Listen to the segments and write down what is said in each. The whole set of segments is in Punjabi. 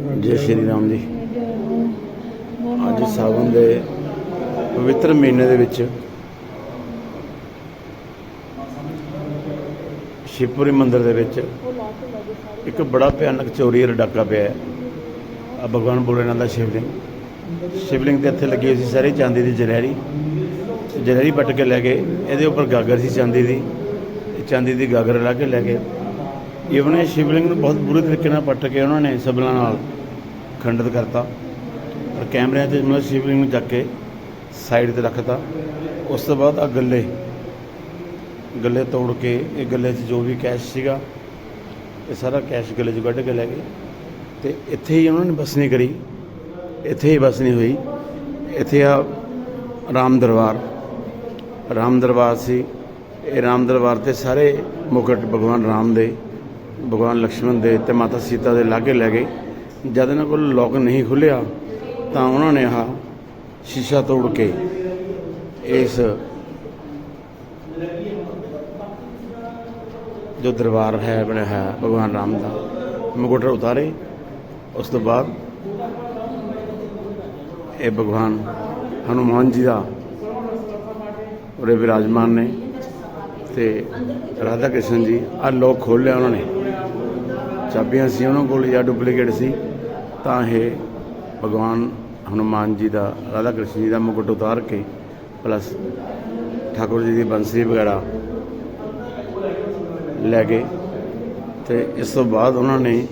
ਜੈ ਸ਼੍ਰੀ ਰਾਮ ਜੀ। ਅੱਜ ਸਾਵਨ ਦੇ ਪਵਿੱਤਰ ਮਹੀਨੇ ਦੇ ਵਿੱਚ ਸ਼ਿਵਪੁਰੀ ਮੰਦਿਰ ਦੇ ਵਿੱਚ ਇੱਕ ਬੜਾ ਭਿਆਨਕ ਚੋਰੀ ਦਾ ਡਾਕਾ ਪਿਆ ਹੈ। ਆ ਭਗਵਾਨ ਭੋਲੇਨਾਥ ਦਾ ਸ਼ਿਵਲਿੰਗ। ਸ਼ਿਵਲਿੰਗ ਤੇ ਇੱਥੇ ਲੱਗੀ ਹੋਈ ਸੀ ਸਾਰੀ ਚਾਂਦੀ ਦੀ ਜਲੈਰੀ ਜਲੈਰੀ ਪੱਟ ਕੇ ਲੈ ਗਏ। ਇਹਦੇ ਉੱਪਰ ਗਾਗਰ ਸੀ ਚਾਂਦੀ ਦੀ। ਚਾਂਦੀ ਦੀ ਗਾਗਰ ਲਾ ਕੇ ਲੈ ਗਏ। ਇਵਨ ਇਹ ਸ਼ਿਵਲਿੰਗ ਨੂੰ ਬਹੁਤ ਬੁਰੇ ਤਰੀਕੇ ਨਾਲ ਪੱਟ ਕੇ ਉਹਨਾਂ ਨੇ ਸਬਲਾਂ ਨਾਲ ਖੰਡਿਤ ਕਰਤਾ। ਪਰ ਕੈਮਰਿਆਂ 'ਚ ਮਤਲਬ ਸ਼ਿਵਲਿੰਗ ਨੂੰ ਚੱਕ ਕੇ ਸਾਈਡ ਤੇ ਰੱਖਤਾ। ਉਸ ਤੋਂ ਬਾਅਦ ਆ ਗੱਲੇ ਗੱਲੇ ਤੋੜ ਕੇ, ਇਹ ਗੱਲੇ 'ਚ ਜੋ ਵੀ ਕੈਸ਼ ਸੀਗਾ, ਇਹ ਸਾਰਾ ਕੈਸ਼ ਗੱਲੇ 'ਚ ਕੱਢ ਕੇ ਲੈ ਗਏ। ਤੇ ਇੱਥੇ ਹੀ ਉਹਨਾਂ ਨੇ ਬਸ ਕਰੀ। ਇੱਥੇ ਹੀ ਬਸ ਹੋਈ। ਇੱਥੇ ਆ ਰਾਮ ਦਰਬਾਰ। ਰਾਮ ਦਰਬਾਰ ਸੀ। ਇਹ ਰਾਮ ਦਰਬਾਰ ਤੇ ਸਾਰੇ ਮੁਕਟ ਭਗਵਾਨ ਰਾਮ ਦੇ ਭਗਵਾਨ ਲਕਸ਼ਮਣ ਦੇ ਤੇ ਮਾਤਾ ਸੀਤਾ ਦੇ ਲਾਗੇ ਲੈ ਗਏ। ਜਦ ਇਹਨਾਂ ਕੋਲ ਲੋਕ ਨਹੀਂ ਖੁੱਲਿਆ, ਤਾਂ ਉਹਨਾਂ ਨੇ ਆਹ ਸ਼ੀਸ਼ਾ ਤੋੜ ਕੇ ਇਸ ਜੋ ਦਰਬਾਰ ਹੈ, ਬਣਿਆ ਹੈ, ਭਗਵਾਨ ਰਾਮ ਦਾ ਮੁਕਟ ਉਤਾਰੇ। ਉਸ ਤੋਂ ਬਾਅਦ ਇਹ ਭਗਵਾਨ ਹਨੂਮਾਨ ਜੀ ਦਾ ਉਰੇ ਵਿਰਾਜਮਾਨ ਨੇ ਤੇ ਰਾਧਾ ਕ੍ਰਿਸ਼ਨ ਜੀ ਆ ਲੋਕ ਖੋਲ੍ਹ ਲਿਆ ਉਹਨਾਂ ਨੇ। ਚਾਬੀਆਂ ਸੀ, ਉਹਨਾਂ ਕੋਲ ਜਾਂ ਡੁਪਲੀਕੇਟ ਸੀ, ਤਾਂ ਇਹ ਭਗਵਾਨ ਹਨੂਮਾਨ ਜੀ ਦਾ, ਰਾਧਾ ਕ੍ਰਿਸ਼ਨ ਜੀ ਦਾ ਮੁਕਟ ਉਤਾਰ ਕੇ ਪਲੱਸ ਠਾਕੁਰ ਜੀ ਦੀ ਬੰਸਰੀ ਵਗੈਰਾ ਲੈ ਗਏ। ਤੇ ਇਸ ਤੋਂ ਬਾਅਦ ਉਹਨਾਂ ਨੇ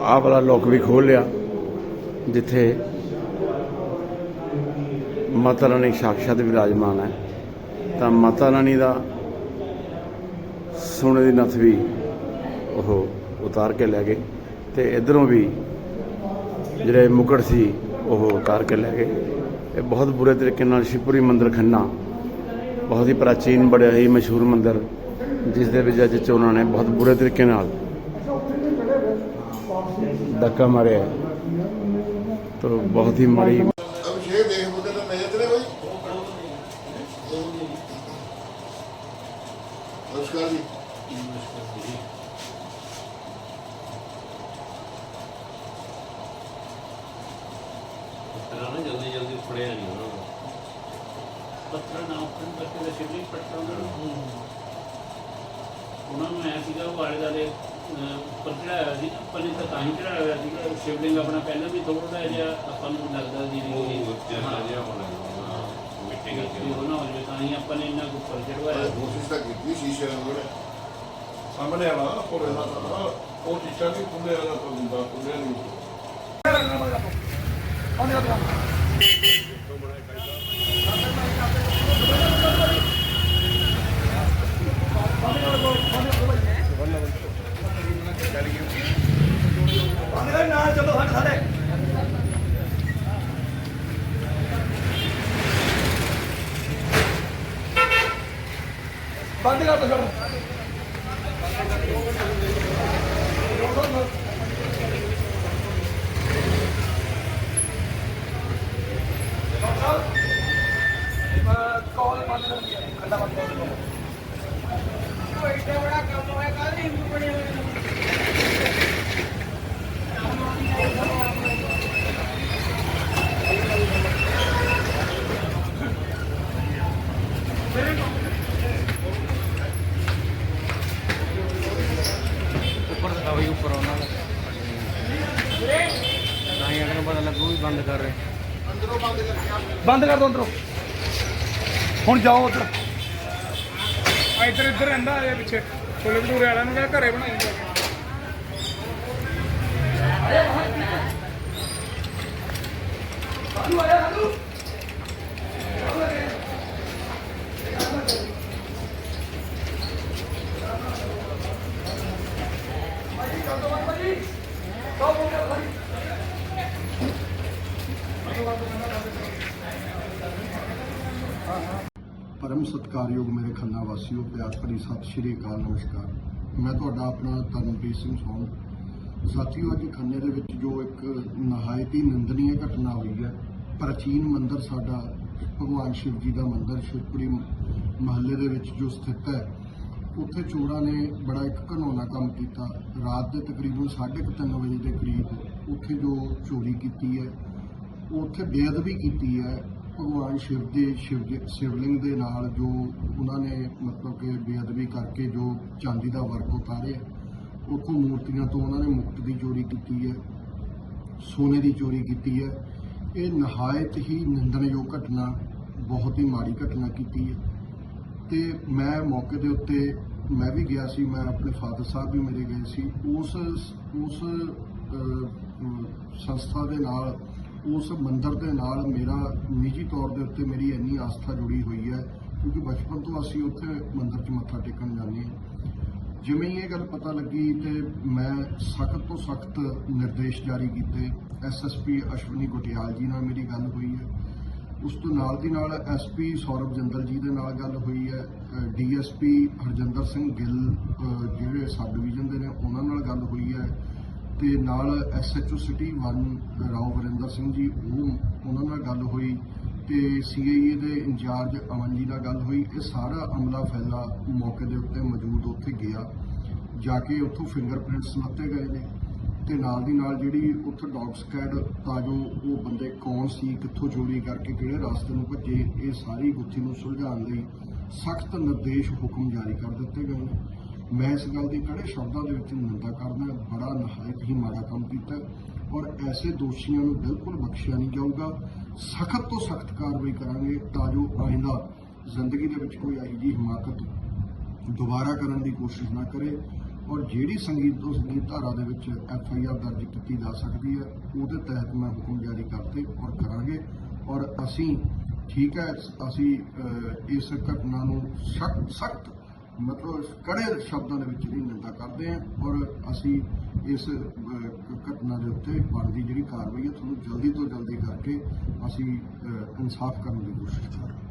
ਆਹ ਵਾਲਾ ਲੋਕ ਵੀ ਖੋਲ੍ਹ ਲਿਆ, ਜਿੱਥੇ ਮਾਤਾ ਰਾਣੀ ਸਾਕਸ਼ਾਤ ਵਿਰਾਜਮਾਨ ਹੈ। ਤਾਂ ਮਾਤਾ ਰਾਣੀ ਦਾ ਸੋਨੇ ਦੀ ਨਥ ਵੀ ਉਹ ਉਤਾਰ ਕੇ ਲੈ ਗਏ ਤੇ ਇਧਰੋਂ ਵੀ ਜਿਹੜੇ ਮੁਕੜ ਸੀ, ਉਹ ਉਤਾਰ ਕੇ ਲੈ ਗਏ। ਇਹ ਬਹੁਤ ਬੁਰੇ ਤਰੀਕੇ ਨਾਲ ਸ਼ਿਪੂਰੀ ਮੰਦਰ ਖੰਨਾ, ਬਹੁਤ ਹੀ ਪ੍ਰਾਚੀਨ, ਬੜਾ ਹੀ ਮਸ਼ਹੂਰ ਮੰਦਰ, ਜਿਸ ਦੇ ਵਿੱਚ ਅੱਜ ਚੋਣਾਂ ਨੇ ਬਹੁਤ ਬੁਰੇ ਤਰੀਕੇ ਨਾਲ ਧੱਕਾ ਮਾਰਿਆ ਤਾਂ ਬਹੁਤ ਹੀ ਮਾੜੀ ਪੱਤਰਾਂ ਨਾ ਜਲਦੀ ਜਲਦੀ ਫੜਿਆ ਨਹੀਂ ਉਹਨਾਂ ਨੂੰ। ਪੱਤਰਾਂ ਨਾ ਉੱਪਰ ਬੱਚੇ ਦਾ ਸ਼ਿਵਲਿੰਗ ਪੱਟਾ ਉਹਨਾਂ ਨੂੰ। ਉਹਨਾਂ ਨੂੰ ਐ ਸੀਗਾ ਉਹ ਆਲੇ ਦਾਲੇ ਉੱਪਰ ਚੜਾਇਆ ਹੋਇਆ ਸੀ ਨਾ, ਆਪਾਂ ਨੇ ਤਾਂ ਤਾਂ ਹੀ ਚੜਾਇਆ ਹੋਇਆ ਸੀਗਾ ਸ਼ਿਵਲਿੰਗ ਆਪਣਾ ਪਹਿਲਾਂ ਵੀ ਥੋੜਾ ਜਿਹਾ ਆਪਾਂ ਨੂੰ ਲੱਗਦਾ ਸੀ ਵੀ ਉਹ ਉੱਚਾ ਜਿਹਾ ਹੋਣਾ ਮਿੱਟੀ ਕਰਕੇ ਉਹ ਨਾ ਹੋ ਜਾਵੇ ਤਾਂ ਹੀ ਆਪਾਂ ਨੇ ਇੰਨਾ ਕੁ ਉੱਪਰ ਚੜਵਾਇਆ ਕੋਸ਼ਿਸ਼ ਤਾਂ ਕੀਤੀ ਸ਼ੀਸ਼ੇ ਨੂੰ ਸਾਹਮਣੇ ਵਾਲਾ ਕੋਲੇ ਦਾ ਉਹ ਚੀਚਾ ਵੀ ਖੁੱਲੇ ਵਾਲਾ ਤੋਂ ਹੁੰਦਾ ਖੁੱਲੇ ਨਹੀਂ ਬੰਦ ਕਰ ਦੋ ਸਭ ਕਾਲ ਬੰਦ ਕਰ ਦਿਆ ਖੱਡਾ ਬੰਦ ਕਰ ਦਿਓ ਉੱਪਰ ਦਿਖਾ ਬਈ ਉੱਪਰ ਉਹਨਾਂ ਦਾ ਤਾਂ ਹੀ ਅਗਰ ਨੂੰ ਪਤਾ ਲੱਗੂ ਵੀ ਬੰਦ ਕਰ ਰਹੇ। ਬੰਦ ਕਰ ਦੋ ਅੰਦਰੋਂ। ਹੁਣ ਜਾਓ ਉਧਰ। ਇੱਧਰ ਇੱਧਰ ਰਹਿੰਦਾ ਇਹ ਪਿੱਛੇ। ਛੋਲੇ ਭਟੂਰੇ ਵਾਲਿਆਂ ਨੂੰ ਕਿਹਾ ਘਰੇ ਬਣਾਈ ਜਾ ਕੇ। ਪਰਮ ਸਤਿਕਾਰਯੋਗ ਮੇਰੇ ਖੰਨਾ ਵਾਸੀਓ, ਪਿਆਰ ਭਰੀ ਸਤਿ ਸ਼੍ਰੀ ਅਕਾਲ, ਨਮਸਕਾਰ। ਮੈਂ ਤੁਹਾਡਾ ਆਪਣਾ ਤਰਨਪ੍ਰੀਤ ਸਿੰਘ ਸੋਨ ਸਾਥੀਓ, ਅੱਜ ਖੰਨੇ ਦੇ ਵਿੱਚ ਜੋ ਇੱਕ ਨਹਾਇਤ ਹੀ ਨਿੰਦਨੀय ਘਟਨਾ ਹੋਈ ਹੈ, ਪ੍ਰਾਚੀਨ ਮੰਦਿਰ ਸਾਡਾ, ਭਗਵਾਨ ਸ਼ਿਵ ਜੀ ਦਾ ਮੰਦਿਰ, ਸ਼ਿਵਪੁਰੀ ਮਹੱਲੇ ਦੇ ਵਿੱਚ ਜੋ ਸਥਿਤ ਹੈ, ਉੱਥੇ ਚੋਰਾਂ ਨੇ ਬੜਾ ਇੱਕ ਘਨੌਣਾ ਕੰਮ ਕੀਤਾ। ਰਾਤ ਦੇ ਤਕਰੀਬਨ 3:30 ਵਜੇ ਦੇ ਕਰੀਬ ਉੱਥੇ ਜੋ ਚੋਰੀ ਕੀਤੀ ਹੈ ਉੱਥੇ ਬੇਅਦਬੀ ਕੀਤੀ ਹੈ। ਭਗਵਾਨ ਸ਼ਿਵ ਦੇ, ਸ਼ਿਵ ਜੀ- ਸ਼ਿਵਲਿੰਗ ਦੇ ਨਾਲ ਜੋ ਉਹਨਾਂ ਨੇ ਮਤਲਬ ਕਿ ਬੇਅਦਬੀ ਕਰਕੇ ਜੋ ਚਾਂਦੀ ਦਾ ਵਰਕ ਉਤਾਰਿਆ, ਉੱਥੋਂ ਮੂਰਤੀਆਂ ਤੋਂ ਉਹਨਾਂ ਨੇ ਮੁਕਤ ਦੀ ਚੋਰੀ ਕੀਤੀ ਹੈ, ਸੋਨੇ ਦੀ ਚੋਰੀ ਕੀਤੀ ਹੈ। ਇਹ ਨਹਾਇਤ ਹੀ ਨਿੰਦਣਯੋਗ ਘਟਨਾ, ਬਹੁਤ ਹੀ ਮਾੜੀ ਘਟਨਾ ਕੀਤੀ ਹੈ। ਤੇ ਮੈਂ ਮੌਕੇ ਦੇ ਉੱਤੇ, ਮੈਂ ਵੀ ਗਿਆ ਸੀ, ਮੈਂ ਆਪਣੇ ਫਾਦਰ ਸਾਹਿਬ ਵੀ ਮੇਰੇ ਗਏ ਸੀ। ਉਸ ਉਸ ਸੰਸਥਾ ਦੇ ਨਾਲ ਉਸ ਮੰਦਰ ਦੇ ਨਾਲ ਮੇਰਾ ਨਿੱਜੀ ਤੌਰ ਦੇ ਉੱਤੇ ਮੇਰੀ ਇੰਨੀ ਆਸਥਾ ਜੁੜੀ ਹੋਈ ਹੈ, ਕਿਉਂਕਿ ਬਚਪਨ ਤੋਂ ਅਸੀਂ ਉੱਥੇ ਮੰਦਰ 'ਚ ਮੱਥਾ ਟੇਕਣ ਜਾਂਦੇ ਹਾਂ। ਜਿਵੇਂ ਹੀ ਇਹ ਗੱਲ ਪਤਾ ਲੱਗੀ ਤੇ ਮੈਂ ਸਖਤ ਤੋਂ ਸਖਤ ਨਿਰਦੇਸ਼ ਜਾਰੀ ਕੀਤੇ। ਐਸਐਸਪੀ ਅਸ਼ਵਨੀ ਗੁਟਿਆਲ ਜੀ ਨਾਲ ਮੇਰੀ ਗੱਲ ਹੋਈ ਹੈ। ਉਸ ਤੋਂ ਨਾਲ ਦੀ ਨਾਲ ਐਸਪੀ ਸੌਰਵ ਜੰਦਲ ਜੀ ਦੇ ਨਾਲ ਗੱਲ ਹੋਈ ਹੈ। ਡੀਐਸਪੀ ਹਰਜਿੰਦਰ ਸਿੰਘ ਗਿੱਲ ਜਿਹੜੇ ਸਬ ਡਿਵੀਜ਼ਨ ਦੇ ਨੇ, ਉਹਨਾਂ ਨਾਲ ਗੱਲ ਹੋਈ ਹੈ। ਤੇ ਨਾਲ ਐਸਐਚਓ ਸਿਟੀ 1 ਰਾਓ ਵਰਿੰਦਰ ਸਿੰਘ ਜੀ, ਉਹ ਉਹਨਾਂ ਨਾਲ ਗੱਲ ਹੋਈ ਤੇ ਸੀਆਈਏ ਦੇ ਇੰਚਾਰਜ ਅਮਨ ਜੀ ਨਾਲ ਗੱਲ ਹੋਈ। ਇਹ ਸਾਰਾ ਅਮਲਾ ਫੈਲਾ ਮੌਕੇ ਦੇ ਉੱਤੇ ਮੌਜੂਦ ਉੱਥੇ ਗਿਆ, ਜਾ ਕੇ ਉੱਥੋਂ ਫਿੰਗਰਪ੍ਰਿੰਟਸ ਲੱਤੇ ਗਏ ਨੇ ਤੇ ਨਾਲ ਦੀ ਨਾਲ ਜਿਹੜੀ ਉੱਥੇ ਡੌਗ ਸਕੈਡ ਤਾਂ ਜੋ ਉਹ ਬੰਦੇ ਕੌਣ ਸੀ, ਕਿੱਥੋਂ ਚੋਰੀ ਕਰਕੇ ਕਿਹੜੇ ਰਸਤੇ ਨੂੰ ਭੱਜੇ, ਇਹ ਸਾਰੀ ਗੁੱਥੀ ਨੂੰ ਸੁਲਝਾਉਣ ਲਈ ਸਖਤ ਨਿਰਦੇਸ਼ ਹੁਕਮ ਜਾਰੀ ਕਰ ਦਿੱਤੇ ਗਏ ਨੇ। ਮੈਂ ਇਸ ਗੱਲ ਦੀ ਕੜੇ ਸ਼ਬਦਾਂ ਦੇ ਵਿੱਚ ਨਿੰਦਾ ਕਰਦਾ ਬੜਾ ਨਹਾਇਤ ਹੀ ਮਾੜਾ ਕੰਮ ਕੀਤਾ ਔਰ ਐਸੇ ਦੋਸ਼ੀਆਂ ਨੂੰ ਬਿਲਕੁਲ ਬਖਸ਼ਿਆ ਨਹੀਂ ਜਾਊਗਾ। ਸਖਤ ਤੋਂ ਸਖਤ ਕਾਰਵਾਈ ਕਰਾਂਗੇ ਤਾਂ ਜੋ ਆਇੰਦਾ ਜ਼ਿੰਦਗੀ ਦੇ ਵਿੱਚ ਕੋਈ ਇਹੋ ਜਿਹੀ ਹਿਮਾਕਤ ਦੁਬਾਰਾ ਕਰਨ ਦੀ ਕੋਸ਼ਿਸ਼ ਨਾ ਕਰੇ। ਔਰ ਜਿਹੜੀ ਸੰਗੀਤ ਤੋਂ ਸੰਗੀਤ ਧਾਰਾ ਦੇ ਵਿੱਚ ਐਫ ਆਈ ਆਰ ਦਰਜ ਕੀਤੀ ਜਾ ਸਕਦੀ ਹੈ, ਉਹਦੇ ਤਹਿਤ ਮੈਂ ਹੁਕਮ ਜਾਰੀ ਕਰਤੇ ਔਰ ਕਰਾਂਗੇ। ਔਰ ਅਸੀਂ, ਠੀਕ ਹੈ, ਅਸੀਂ ਇਸ ਘਟਨਾ ਨੂੰ ਸਖਤ ਸਖਤ ਮਤਲਬ ਕੜੇ ਸ਼ਬਦਾਂ ਦੇ ਵਿੱਚ ਵੀ ਨਿੰਦਾ ਕਰਦੇ ਹਾਂ ਔਰ ਅਸੀਂ ਇਸ ਘਟਨਾ ਦੇ ਉੱਤੇ ਬਣਦੀ ਜਿਹੜੀ ਕਾਰਵਾਈ ਹੈ, ਤੁਹਾਨੂੰ ਜਲਦੀ ਤੋਂ ਜਲਦੀ ਕਰਕੇ ਅਸੀਂ ਇਨਸਾਫ ਕਰਨ ਦੀ ਕੋਸ਼ਿਸ਼ ਕਰਾਂਗੇ।